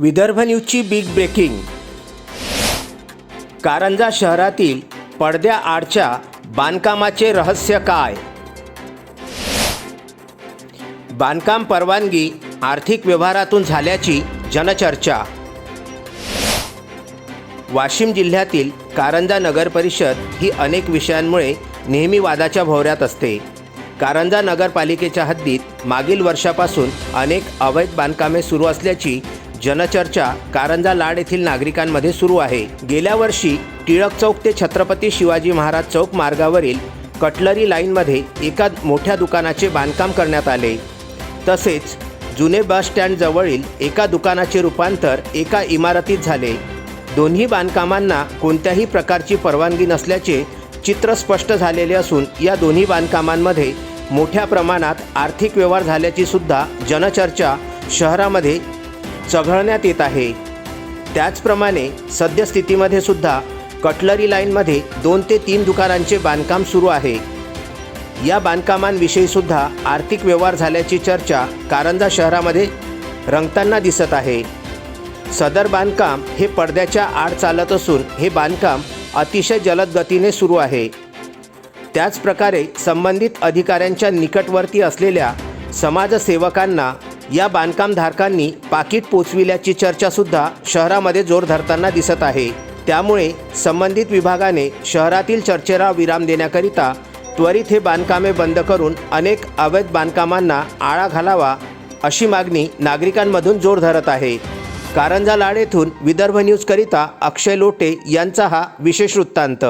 विदर्भ न्यूजची big breaking. Karanja शहरातील पडद्या आडच्या बांधकामाचे रहस्य काय? बांधकाम परवानगी आर्थिक व्यवहारातून झाल्याची जनचर्चा. वाशिम जिल्ह्यातील कारंजा नगर परिषद ही अनेक विषयांमुळे नेहमी वादाच्या भोवऱ्यात असते. कारंजा नगरपालिकेच्या हद्दीत मागील वर्षापासून अनेक अवैध बांधकामे सुरू असल्याची जनचर्चा कारंजा लाड येथील नागरिकांमध्ये सुरू आहे. गेल्या वर्षी टिळक चौक ते छत्रपती शिवाजी महाराज चौक मार्गावरील कटलरी लाईनमध्ये एका मोठ्या दुकानाचे बांधकाम करण्यात आले. तसेच जुने बस स्टँडजवळील एका दुकानाचे रूपांतर एका इमारतीत झाले. दोन्ही बांधकामांना कोणत्याही प्रकारची परवानगी नसल्याचे चित्र स्पष्ट झालेले असून या दोन्ही बांधकामांमध्ये मोठ्या प्रमाणात आर्थिक व्यवहार झाल्याची सुद्धा जनचर्चा शहरामध्ये चघळण्यात येत आहे. त्याचप्रमाणे सद्यस्थितीमध्ये सुद्धा कटलरी लाईनमध्ये दोन ते तीन दुकानांचे बांधकाम सुरू आहे. या बांधकामांविषयीसुद्धा आर्थिक व्यवहार झाल्याची चर्चा कारंजा शहरामध्ये रंगताना दिसत आहे. सदर बांधकाम हे पडद्याच्या आड चालत असून हे बांधकाम अतिशय जलद गतीने सुरू आहे. त्याचप्रकारे संबंधित अधिकाऱ्यांच्या निकटवर्ती असलेल्या समाजसेवकांना या बांधकामधारकांनी पाकिट पोचविल्याची चर्चासुद्धा शहरामध्ये जोर धरताना दिसत आहे. त्यामुळे संबंधित विभागाने शहरातील चर्चेला विराम देण्याकरिता त्वरित हे बांधकामे बंद करून अनेक अवैध बांधकामांना आळा घालावा अशी मागणी नागरिकांमधून जोर धरत आहे. कारंजा लाड येथून विदर्भ न्यूजकरिता अक्षय लोटे यांचा हा विशेष वृत्तांत.